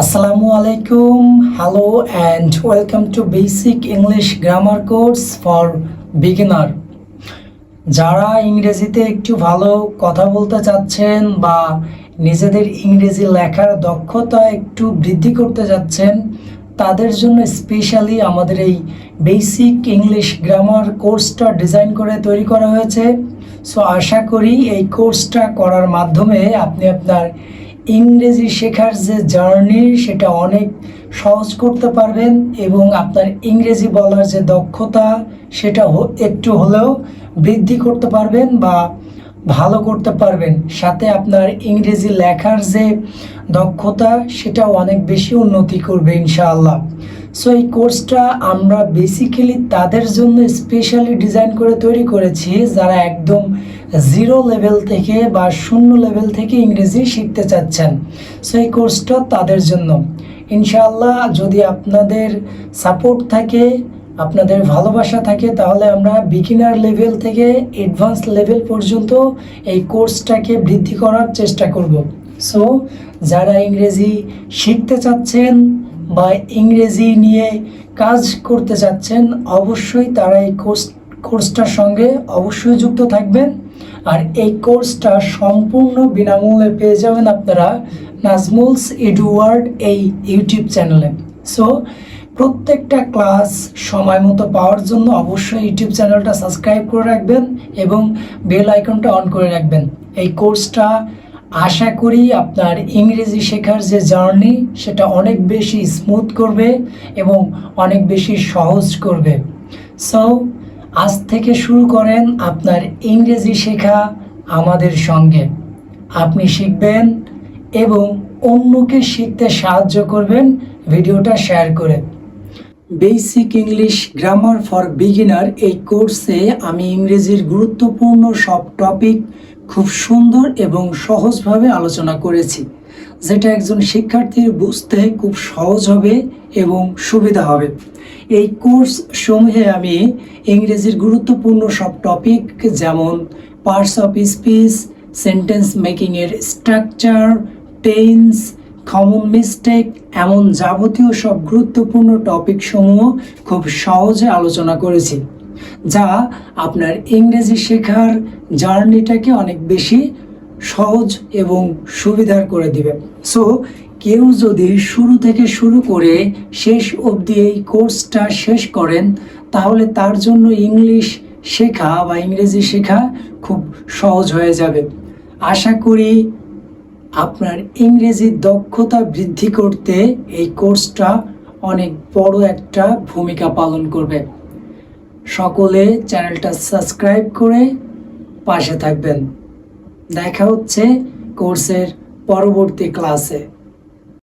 Assalamu আলাইকুম hello and welcome to basic English Grammar course for beginner যারা ইংরেজিতে একটু ভালো কথা বলতে চাচ্ছেন বা নিজেদের ইংরেজি লেখার দক্ষতা একটু বৃদ্ধি করতে যাচ্ছেন তাদের জন্য স্পেশালি আমাদের এই বেসিক ইংলিশ গ্রামার কোর্সটা ডিজাইন করে তৈরি করা হয়েছে। সো আশা করি এই কোর্সটা করার মাধ্যমে আপনি আপনার ইংরেজি শেখার যে জার্নি, সেটা অনেক সহজ করতে পারবেন এবং আপনার ইংরেজি বলার যে দক্ষতা, সেটা একটু হলেও বৃদ্ধি করতে পারবেন বা ভালো করতে পারবেন। সাথে আপনার ইংরেজি লেখার যে দক্ষতা সেটা অনেক বেশি উন্নতি করবে ইনশাআল্লাহ। সো এই কোর্সটা আমরা বেসিক্যালি তাদের জন্য স্পেশালি ডিজাইন করে তৈরি করেছি, যারা একদম জিরো লেভেল থেকে বা শূন্য লেভেল থেকে ইংরেজি শিখতে চাচ্ছেন। সো এই কোর্সটা তাদের জন্য। ইনশাআল্লাহ যদি আপনাদের সাপোর্ট থাকে, আপনাদের ভালোবাসা থাকে, তাহলে আমরা বিগিনার লেভেল থেকে অ্যাডভান্স লেভেল পর্যন্ত এই কোর্সটাকে বৃদ্ধি করার চেষ্টা করব। সো যারা ইংরেজি শিখতে চাচ্ছেন বা ইংরেজি নিয়ে কাজ করতে চাচ্ছেন, অবশ্যই তারা এই কোর্স কোর্সটার সঙ্গে অবশ্যই যুক্ত থাকবেন। আর এই কোর্সটা সম্পূর্ণ বিনামূল্যে পেয়ে যাবেন আপনারা নাজমুলস এডুয়ার্ড এই ইউটিউব চ্যানেলে। সো প্রত্যেকটা ক্লাস সময় মতো পাওয়ার জন্য অবশ্যই ইউটিউব চ্যানেলটা সাবস্ক্রাইব করে রাখবেন এবং বেল আইকনটা অন করে রাখবেন। এই কোর্সটা আশা করি আপনার ইংরেজি শেখার যে জার্নি, সেটা অনেক বেশি স্মুথ করবে এবং অনেক বেশি সহজ করবে। সো আজ থেকে শুরু করেন আপনার ইংরেজি শেখা আমাদের সঙ্গে। আপনি শিখবেন এবং অন্যকে শিখতে সাহায্য করবেন ভিডিওটা শেয়ার করে। Basic English grammar for beginner এই কোর্সে আমি ইংরেজির গুরুত্বপূর্ণ সব টপিক খুব সুন্দর এবং সহজভাবে আলোচনা করেছি। যেটা একজন শিক্ষার্থীর বুঝতে খুব সহজ হবে এবং সুবিধা হবে। এই কোর্স সমূহে আমি ইংরেজির গুরুত্বপূর্ণ সব টপিক যেমন পার্টস অফ স্পিচ সেন্টেন্স মেকিংয়ের স্ট্রাকচার টেন্স কমন মিস্টেক এমন যাবতীয় সব গুরুত্বপূর্ণ টপিক সমূহ খুব সহজে আলোচনা করেছি, যা আপনার ইংরেজি শেখার জার্নিটাকে অনেক বেশি সহজ এবং সুবিধার করে দিবে। সো কেউ যদি শুরু থেকে শুরু করে শেষ অবধি এই কোর্সটা শেষ করেন, তাহলে তার জন্য ইংলিশ শেখা বা ইংরেজি শেখা খুব সহজ হয়ে যাবে। আশা করি আপনার ইংরেজি দক্ষতা বৃদ্ধি করতে এই কোর্সটা অনেক বড় একটা ভূমিকা পালন করবে। সকলে চ্যানেলটা সাবস্ক্রাইব করে পাশে থাকবেন। দেখা হচ্ছে কোর্সের পরবর্তী ক্লাসে।